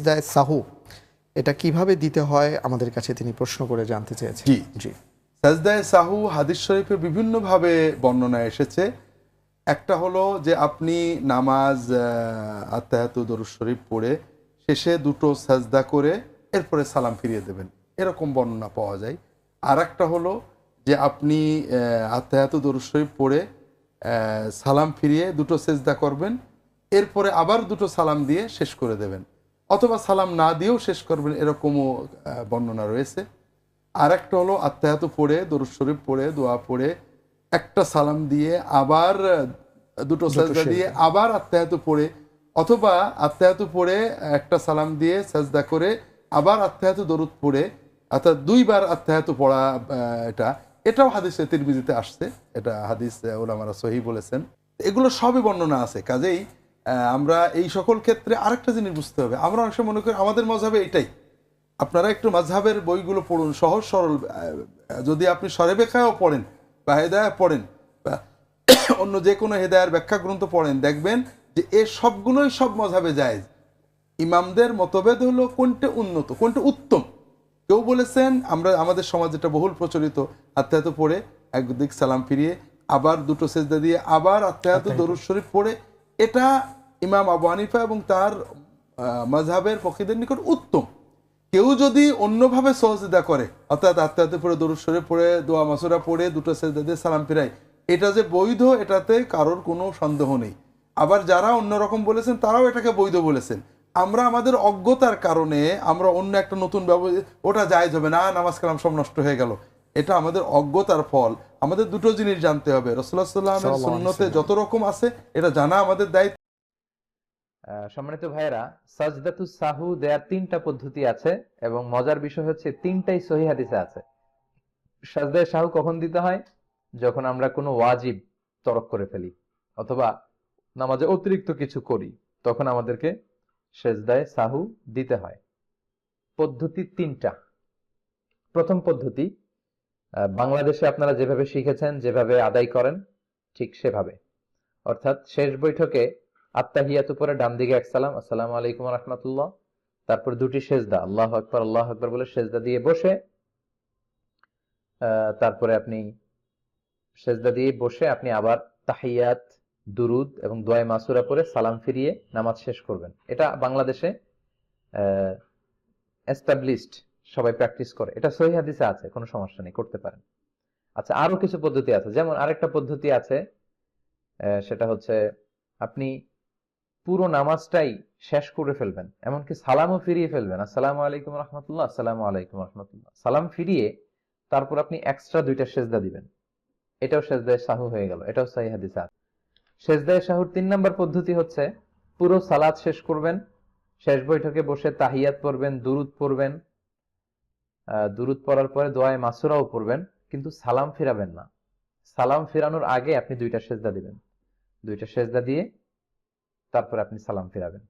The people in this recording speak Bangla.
সেজদায় সাহু এটা কীভাবে দিতে হয়? আমাদের কাছে তিনি প্রশ্ন করে জানতে চেয়েছেন। জি। জি। সাজদায় সাহু হাদিস শরীফে বিভিন্নভাবে বর্ণনা এসেছে। একটা হলো যে আপনি নামাজ আত্মায়াত দরুদ শরীফ পড়ে শেষে দুটো সাজদা করে এরপরে সালাম ফিরিয়ে দেবেন। এরকম বর্ণনা পাওয়া যায়। আর একটা হলো যে আপনি আত্মায়াত দরুদ শরীফ পড়ে আহ, সালাম ফিরিয়ে দুটো সেজদা করবেন এরপরে আবার দুটো সালাম দিয়ে শেষ করে দেবেন। অথবা সালাম না দিয়েও শেষ করবেন এরকমও বর্ণনা রয়েছে। আর একটা হলো আত্মায়াত পড়ে দরুদ শরীফ পড়ে দোয়া পড়ে একটা সালাম দিয়ে আবার দুটো সাজদা দিয়ে আবার আত্মায়াত পড়ে অথবা আত্মায়াত পড়ে একটা সালাম দিয়ে সাজদা করে আবার আত্মায়াত দরুদ পড়ে অর্থাৎ দুইবার আত্মায়াত পড়া এটা। এটাও হাদিসে তিরমিজিতে আসছে এটা হাদিস ওলামারা সহি বলেছেন। এগুলো সবই বর্ণনা আছে কাজেই আমরা এই সকল ক্ষেত্রে আরেকটা জিনিস বুঝতে হবে। আমরা অনেক সময় মনে করি আমাদের মজাবে এটাই। আপনারা একটু মাঝহাবের বইগুলো পড়ুন সহজ সরল যদি আপনি সরেবেখায়ও পড়েন বা হেদায়া পড়েন বা অন্য যে কোনো হেদায়ার ব্যাখ্যা গ্রন্থ পড়েন দেখবেন যে এ সবগুলোই সব মজাবে যায় ইমামদের মতভেদ হলো কোনটা উন্নত কোনটা উত্তম। কেউ বলেছেন আমরা আমাদের সমাজ যেটা বহুল প্রচলিত আত্মায়াত পড়ে একদিক সালাম ফিরিয়ে আবার দুটো সেজদা দিয়ে আবার আত্মায়াত। দরুদ শরীফ পড়ে। এটা ইমাম আবু হানিফা এবং তার আহ, মাযহাবের পক্ষীদের নিকট উত্তম। কেউ যদি অন্যভাবে সহযোগিতা করে অর্থাৎ আত্মায়াতে পড়ে দরুদ পড়ে দোয়া মাসুরা পড়ে দুটো সেজদা দিয়ে সালাম ফিরায় এটা যে বৈধ এটাতে কারোর কোনো সন্দেহ নেই। আবার যারা অন্যরকম বলেছেন তারাও এটাকে বৈধ বলেছেন। আমরা আমাদের অজ্ঞতার কারণে আমরা অন্য একটা নতুন ব্যবস্থা ওটা জায়জ হবে না নামাজ কালাম সব নষ্ট হয়ে গেল। এটা আমাদের অজ্ঞতার ফল। আমাদের দুটো জিনিস জানতে হবে। রসুল্লাহ সাল্লামের সুন্নতে যত রকম আছে এটা জানা আমাদের দায়িত্ব। সম্মানিত ভাইয়েরা, সাজদাতু সাহু দেয়ার তিনটা পদ্ধতি আছে এবং মজার বিষয় হচ্ছে তিনটাই সহি হাদিসে আছে। সাজদায় সাহু কখন দিতে হয়? যখন আমরা কোনো ওয়াজিব তরক করে ফেলি অথবা নামাজে অতিরিক্ত কিছু করি, তখন আমাদেরকে সেজদায় সাহু দিতে হয়। পদ্ধতি তিনটা। প্রথম পদ্ধতি বাংলাদেশে আপনারা যেভাবে শিখেছেন, যেভাবে আদায় করেন, ঠিক সেভাবে। অর্থাৎ শেষ বৈঠকে আত্মাহিয়াত উপরে ডান দিকে এক সালাম, আসসালামু আলাইকুম রহমতুল্লাহ। তারপর দুটি সেজদা, আল্লাহ আকবর আল্লাহ আকবর বলে সেজদা দিয়ে বসে তারপরে আপনি সেজদা দিয়ে বসে আপনি আবার তাহিয়াত, দুরুদ এবং দোয়াই মাসুরা পরে সালাম ফিরিয়ে নামাজ শেষ করবেন। এটা বাংলাদেশে এস্টাবলিশড সবাই প্র্যাকটিস করে। এটা সহি হাদিসে আছে, কোনো সমস্যা নেই, করতে পারেন। আচ্ছা আরও কিছু পদ্ধতি আছে। যেমন আরেকটা পদ্ধতি আছে সেটা হচ্ছে আপনি পুরো নামাজটাই শেষ করে ফেলবেন। এমনকি সালামও ফিরিয়ে ফেলবেন। আসসালামু আলাইকুম রহমতুল্লাহ, আসসালামু আলাইকুম রহমতুল্লাহ। সালাম ফিরিয়ে তারপর আপনি এক্সট্রা দুইটা সেজদা দিবেন। এটাও সেজদায় সাহু হয়ে গেল। এটাও সাহি হাদিস সেজদায় সাহুর তিন নম্বর পদ্ধতি হচ্ছে, পুরো সালাদ শেষ করবেন, শেষ বৈঠকে বসে তাহিয়াত পড়বেন, দুরুদ পড়বেন দুরুদ পড়ার পরে দোয়ায় মাসুরাও পড়বেন, কিন্তু সালাম ফিরাবেন না। সালাম ফিরানোর আগে আপনি দুইটা সেজদা দিবেন। দুইটা সেজদা দিয়ে তারপর আপনি সালাম ফিরাবেন।